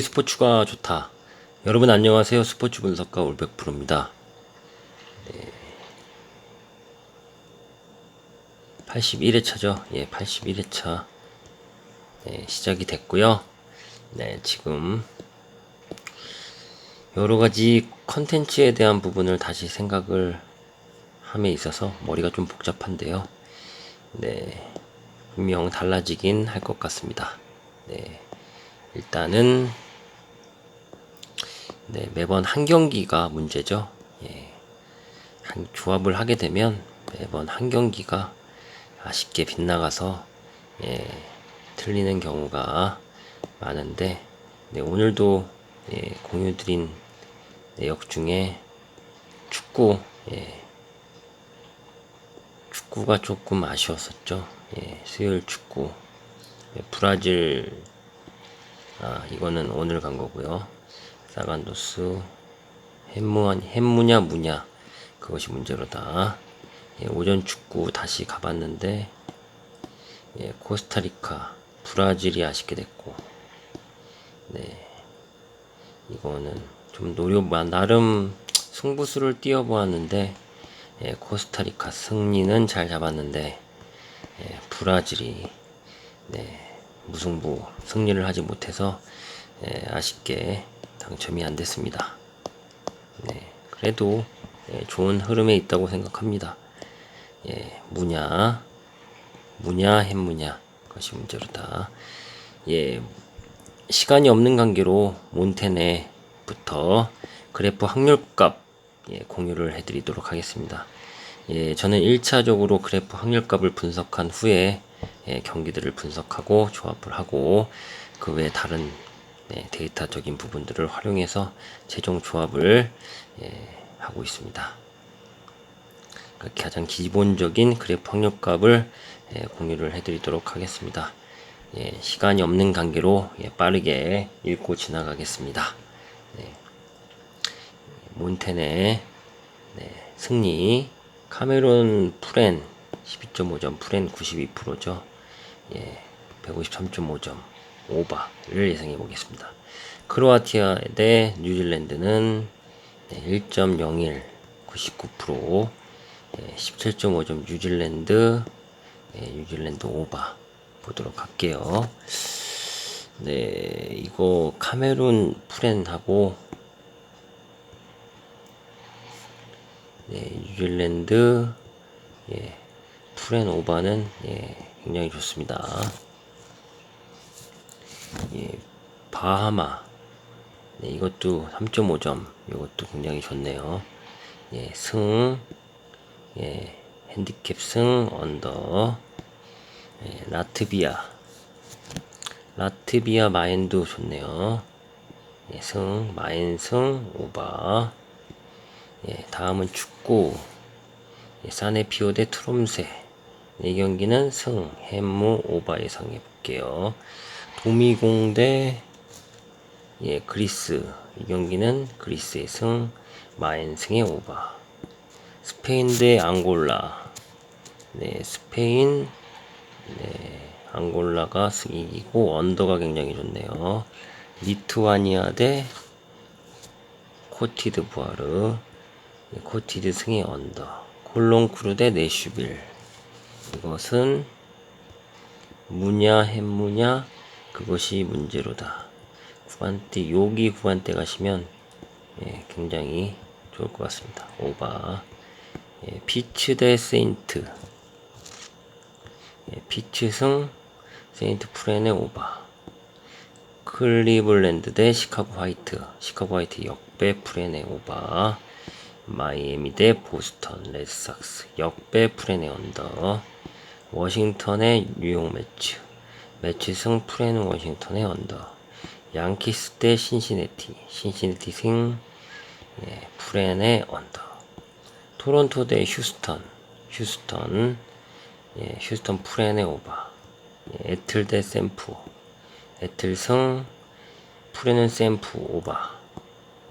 스포츠가 좋다. 여러분 안녕하세요. 스포츠 분석가 올백프로입니다. 네. 81회차죠. 예, 81회차 네, 시작이 됐고요. 네, 지금 여러 가지 컨텐츠에 대한 부분을 다시 생각을 함에 있어서 머리가 좀 복잡한데요. 네, 분명 달라지긴 할 것 같습니다. 네, 일단은 네, 매번 한 경기가 문제죠. 예. 한, 조합을 하게 되면 매번 한 경기가 아쉽게 빗나가서 예, 틀리는 경우가 많은데 네, 오늘도 예, 공유 드린 내역 중에 축구 예, 축구가 조금 아쉬웠었죠. 예, 수요일 축구 예, 브라질 아 이거는 오늘 간 거고요. 사간도스 햄무한 햄무냐 무냐. 그것이 문제로다. 예, 오전 축구 다시 가봤는데 예, 코스타리카 브라질이 아쉽게 됐고. 네. 이거는 좀 노력 나름 승부수를 띄워보았는데 예, 코스타리카 승리는 잘 잡았는데 예, 브라질이 네, 무승부 승리를 하지 못해서 예, 아쉽게 당첨이 안 됐습니다. 네, 그래도 예, 좋은 흐름에 있다고 생각합니다. 예, 무냐, 무냐, 햄무냐 그것이 문제로 다. 예, 시간이 없는 관계로 몬테네부터 그래프 확률값 예, 공유를 해드리도록 하겠습니다. 예, 저는 1차적으로 그래프 확률값을 분석한 후에 예, 경기들을 분석하고 조합을 하고 그 외 다른 네, 데이터적인 부분들을 활용해서 최종 조합을 예, 하고 있습니다. 그 가장 기본적인 그래프 확률값을 예, 공유를 해드리도록 하겠습니다. 예, 시간이 없는 관계로 예, 빠르게 읽고 지나가겠습니다. 네. 몬테네 네, 승리 카메론 프렌 12.5점 프렌 92%죠. 예, 153.5점 오바를 예상해 보겠습니다. 크로아티아 대 뉴질랜드는 네, 1.01 99% 예, 17.5점 뉴질랜드 예, 뉴질랜드 오바 보도록 할게요. 네, 이거 카메룬 프렌하고 네, 뉴질랜드 예, 프렌 오바는 예, 굉장히 좋습니다. 예, 바하마. 네, 이것도 3.5점 이것도 굉장히 좋네요. 예, 승. 예, 핸디캡 승 언더. 예, 라트비아. 라트비아 마인도 좋네요. 예, 승 마인 승 오바. 예, 다음은 축구. 예, 사네피오 대 트롬세. 이 경기는 승 햄무 오바 예상해 볼게요. 도미공 대 예, 그리스. 이 경기는 그리스의 승 마인 승의 오바. 스페인 대 앙골라. 네 스페인 네 앙골라가 승이기고 언더가 굉장히 좋네요. 리투아니아 대 코티드 부아르. 네, 코티드 승의 언더. 콜롱크루 대 네슈빌. 이것은 무냐 햄무냐 그것이 문제로다. 후반대 요기 후반대 가시면 예, 굉장히 좋을 것 같습니다. 오바. 예, 피츠 대 세인트. 예, 피츠 승 세인트 프렌의 오바. 클리블랜드 대 시카고 화이트. 시카고 화이트 역배 프렌의 오바. 마이애미 대 보스턴 레드삭스 역배 프렌의 언더. 워싱턴의 뉴욕 매치 매치 승 프레는 워싱턴의 언더. 양키스 대 신시내티. 신시내티 승 예, 프렌의 언더. 토론토 대 휴스턴. 휴스턴 예, 휴스턴 프렌의 오바. 예, 애틀 대 샘프 애틀 승 프렌은 샘프 오바.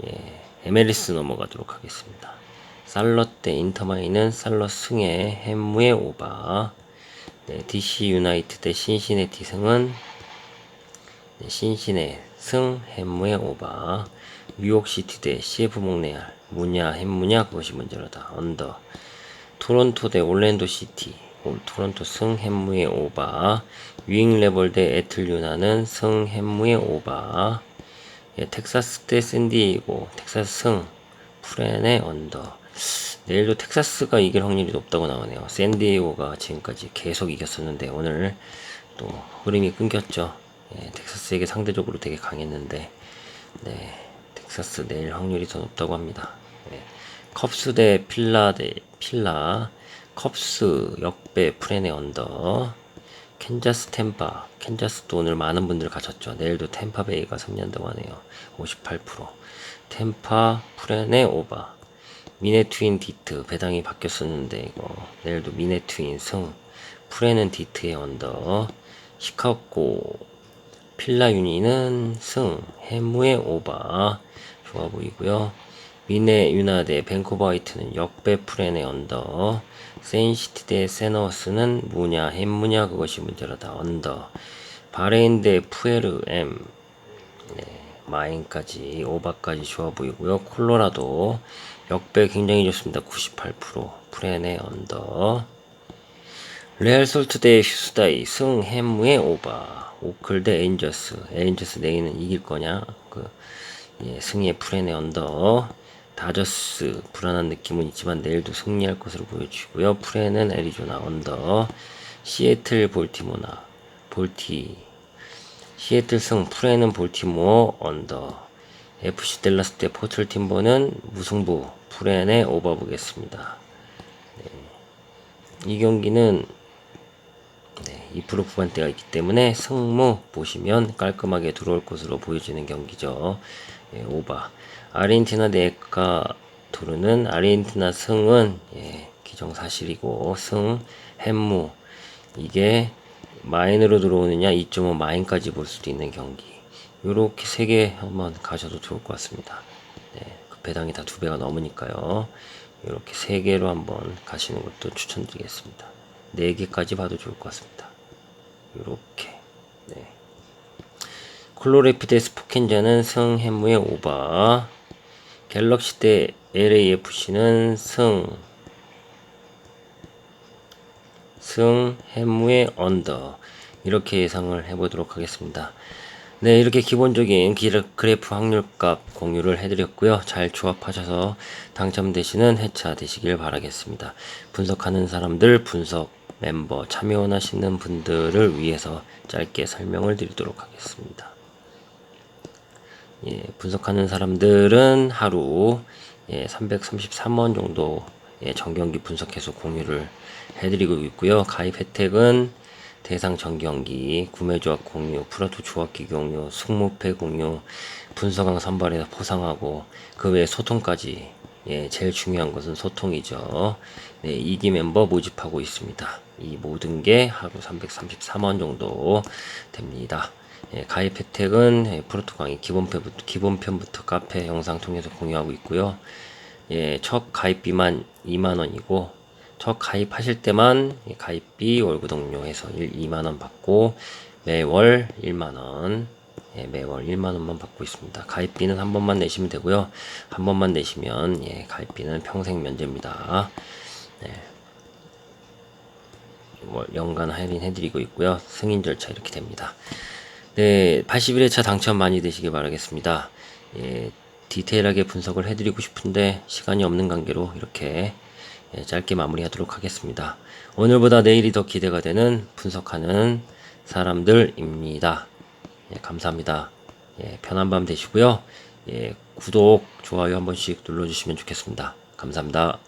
예, 에메리스 넘어가도록 하겠습니다. 살럿 대 인터마이는 살럿 승의 햄무의 오바 네, DC 유나이트 대 신시내티 승은 네, 신시내 승 햄무의 오바 뉴욕시티 대 CF 몽레알 무냐 햄무냐 그것이 문제로다. 언더 토론토 대 올랜도 시티 오, 토론토 승 햄무의 오바 윙 레벌 대 애틀 유나는 승 햄무의 오바 예, 텍사스 대 샌디에이고 텍사스 승 프렌의 언더 내일도 텍사스가 이길 확률이 높다고 나오네요. 샌디에이고가 지금까지 계속 이겼었는데 오늘 또 흐름이 끊겼죠. 예, 텍사스에게 상대적으로 되게 강했는데 네 텍사스 내일 확률이 더 높다고 합니다. 네. 컵스 대 필라 대 필라 컵스 역배 프렌의 언더 캔자스 템파. 캔자스도 오늘 많은 분들 가셨죠. 내일도 템파베이가 승리한다고 하네요 58% 템파 프렌의 오바 미네 트윈 디트 배당이 바뀌었었는데 이거 내일도 미네 트윈 승 프렌은 디트의 언더 시카고 필라 유니는 승 해무의 오바 좋아 보이고요. 미네 유나 대 벤코버 화이트는 역배 프렌의 언더 세인시티 대 세너스는 무냐 햄무냐 그것이 문제로 다 언더. 바레인 대 푸에르 M 네, 마인까지 오바까지 좋아 보이고요. 콜로라도 역배 굉장히 좋습니다. 98% 프렌의 언더. 레알 솔트 대 휴스다이 승 햄무의 오바. 오클 대 에인저스. 에인저스 내일은 이길 거냐? 그 예, 승리의 프렌의 언더. 다저스. 불안한 느낌은 있지만 내일도 승리할 것으로 보여지고요. 프렌은 애리조나 언더. 시애틀 볼티모나. 볼티. 시애틀 승 프렌은 볼티모어 언더 FC 델라스 대 포틀 팀버는 무승부 프렌의 오버 보겠습니다 네. 이 경기는 네, 2% 후반대가 있기 때문에 승무 보시면 깔끔하게 들어올 것으로 보여지는 경기죠. 예, 오바. 아르헨티나 대 에콰도르는 아르헨티나 승은 예, 기정사실이고 승 햄무 이게 마인으로 들어오느냐 2.5 마인까지 볼 수도 있는 경기. 요렇게 세 개 한번 가셔도 좋을 것 같습니다. 네, 그 배당이 다 두 배가 넘으니까요. 이렇게 세 개로 한번 가시는 것도 추천드리겠습니다. 네 개까지 봐도 좋을 것 같습니다. 요렇게. 네. 콜로레피드 스포켄자는 승 해무의 오바. 갤럭시 대 LAFC는 승. 승 해무의 언더. 이렇게 예상을 해보도록 하겠습니다. 네, 이렇게 기본적인 그래프 확률값 공유를 해드렸고요. 잘 조합하셔서 당첨되시는 해차 되시길 바라겠습니다. 분석하는 사람들, 분석 멤버 참여 원하시는 분들을 위해서 짧게 설명을 드리도록 하겠습니다. 예, 분석하는 사람들은 하루 예, 333원 정도 예, 정경기 분석해서 공유를 해드리고 있고요. 가입 혜택은 대상 정경기, 구매 조합 공유, 프로토 조합 기 공유, 숙무패 공유, 분석왕 선발해서 포상하고 그 외에 소통까지 예, 제일 중요한 것은 소통이죠. 네, 이기 멤버 모집하고 있습니다. 이 모든 게 하루 333원 정도 됩니다. 예, 가입 혜택은 예, 프로토 강의 기본편부터, 기본편부터 카페 영상 통해서 공유하고 있고요. 예, 첫 가입비만 2만원이고, 첫 가입하실 때만 이 가입비 월구독료해서 2만원 받고, 매월 1만원, 예, 매월 1만원만 받고 있습니다. 가입비는 한 번만 내시면 되고요. 한 번만 내시면, 예, 가입비는 평생 면제입니다. 네. 뭐 연간 할인 해드리고 있고요. 승인 절차 이렇게 됩니다. 네, 81회차 당첨 많이 되시길 바라겠습니다. 예, 디테일하게 분석을 해드리고 싶은데 시간이 없는 관계로 이렇게 예, 짧게 마무리하도록 하겠습니다. 오늘보다 내일이 더 기대가 되는 분석하는 사람들입니다. 예, 감사합니다. 예, 편한 밤 되시고요. 예, 구독, 좋아요 한 번씩 눌러주시면 좋겠습니다. 감사합니다.